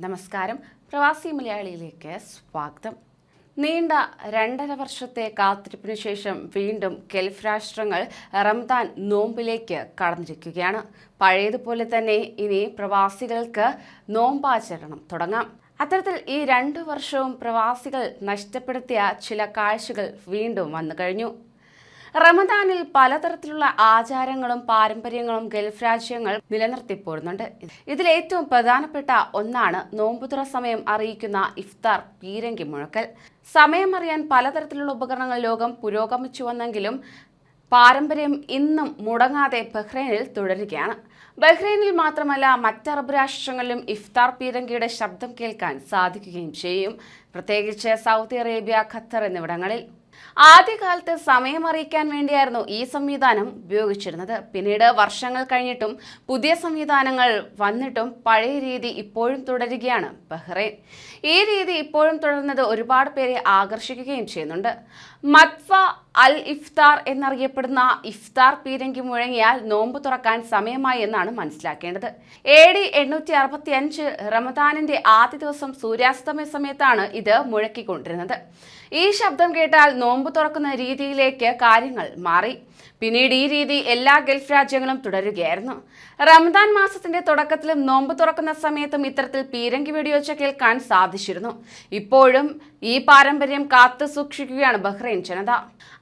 നമസ്കാരം. പ്രവാസി മലയാളിയിലേക്ക് സ്വാഗതം. നീണ്ട രണ്ടര വർഷത്തെ കാത്തിരിപ്പിനു ശേഷം വീണ്ടും ഗൾഫ് രാഷ്ട്രങ്ങൾ റംദാൻ നോമ്പിലേക്ക് കടന്നിരിക്കുകയാണ്. പഴയതുപോലെ തന്നെ ഇനി പ്രവാസികൾക്ക് നോമ്പാചരണം തുടങ്ങാം. അത്തരത്തിൽ ഈ രണ്ടു വർഷവും പ്രവാസികൾ നഷ്ടപ്പെടുത്തിയ ചില കാഴ്ചകൾ വീണ്ടും വന്നു കഴിഞ്ഞു. റമദാനിൽ പലതരത്തിലുള്ള ആചാരങ്ങളും പാരമ്പര്യങ്ങളും ഗൾഫ് രാജ്യങ്ങൾ നിലനിർത്തി പോരുന്നുണ്ട് ഇതിൽ ഏറ്റവും പ്രധാനപ്പെട്ട ഒന്നാണ് നോമ്പുതുറ സമയം അറിയിക്കുന്ന ഇഫ്താർ പീരങ്കി മുഴക്കൽ. സമയമറിയാൻ പലതരത്തിലുള്ള ഉപകരണങ്ങൾ ലോകം പുരോഗമിച്ചു വന്നെങ്കിലും പാരമ്പര്യം ഇന്നും മുടങ്ങാതെ ബഹ്റൈനിൽ തുടരുകയാണ്. ബഹ്റൈനിൽ മാത്രമല്ല മറ്റ് അറബ് രാഷ്ട്രങ്ങളിലും ഇഫ്താർ പീരങ്കിയുടെ ശബ്ദം കേൾക്കാൻ സാധിക്കുകയും ചെയ്യും. പ്രത്യേകിച്ച് സൗദി അറേബ്യ ഖത്തർ എന്നിവിടങ്ങളിൽ. ആദ്യകാലത്ത് സമയം അറിയിക്കാൻ വേണ്ടിയായിരുന്നു ഈ സംവിധാനം ഉപയോഗിച്ചിരുന്നത്. പിന്നീട് വർഷങ്ങൾ കഴിഞ്ഞിട്ടും പുതിയ സംവിധാനങ്ങൾ വന്നിട്ടും പഴയ രീതി ഇപ്പോഴും തുടരുകയാണ് ബഹ്റൈൻ. ഈ രീതി ഇപ്പോഴും തുടരുന്നത് ഒരുപാട് പേരെ ആകർഷിക്കുകയും ചെയ്യുന്നുണ്ട്. മത്ഫ അൽ ഇഫ്താർ എന്നറിയപ്പെടുന്ന ഇഫ്താർ പീരങ്കി മുഴങ്ങിയാൽ നോമ്പ് തുറക്കാൻ സമയമായി എന്നാണ് മനസ്സിലാക്കേണ്ടത്. എ ഡി എണ്ണൂറ്റി അറുപത്തി അഞ്ച് റമദാനിന്റെ ആദ്യ ദിവസം സൂര്യാസ്തമയ സമയത്താണ് ഇത് മുഴക്കിക്കൊണ്ടിരുന്നത്. ഈ ശബ്ദം കേട്ടാൽ നോമ്പ് തുറക്കുന്ന രീതിയിലേക്ക് കാര്യങ്ങൾ മാറി. പിന്നീട് ഈ രീതി എല്ലാ ഗൾഫ് രാജ്യങ്ങളും തുടരുകയായിരുന്നു. റംദാൻ മാസത്തിന്റെ തുടക്കത്തിലും നോമ്പ് തുറക്കുന്ന സമയത്തും ഇത്തരത്തിൽ പീരങ്കി വെടിവെച്ച കേൾക്കാൻ സാധിച്ചിരുന്നു. ഇപ്പോഴും ഈ പാരമ്പര്യം കാത്തു സൂക്ഷിക്കുകയാണ് ബഹ്റൈൻ ജനത.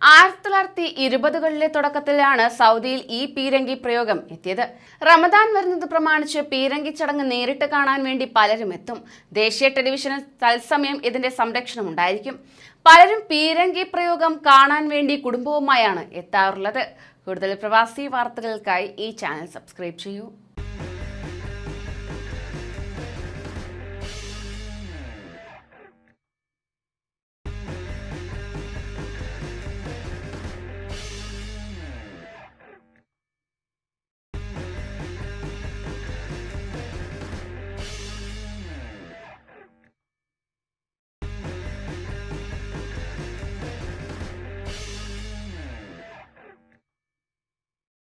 ആയിരത്തി തൊള്ളായിരത്തി ഇരുപതുകളിലെ തുടക്കത്തിലാണ് സൗദിയിൽ ഈ പീരങ്കി പ്രയോഗം എത്തിയത്. റമദാൻ വരുന്നത് പ്രമാണിച്ച് പീരങ്കി ചടങ്ങ് നേരിട്ട് കാണാൻ വേണ്ടി പലരും എത്തും. ദേശീയ ടെലിവിഷനിൽ തത്സമയം ഇതിന്റെ സംരക്ഷണം ഉണ്ടായിരിക്കും. പലരും പീരങ്കി പ്രയോഗം കാണാൻ വേണ്ടി കുടുംബവുമായാണ് എത്താറുള്ളത്. കൂടുതൽ പ്രവാസി വാർത്തകൾക്കായി ഈ ചാനൽ സബ്സ്ക്രൈബ് ചെയ്യൂ.